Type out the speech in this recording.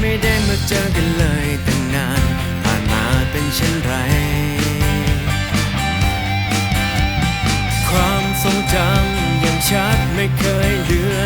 ไม่ได้มาเจอกันเลยตั้งนานผ่านมาเป็นเช่นไร ความทรงจำยังชัดไม่เคยเลือน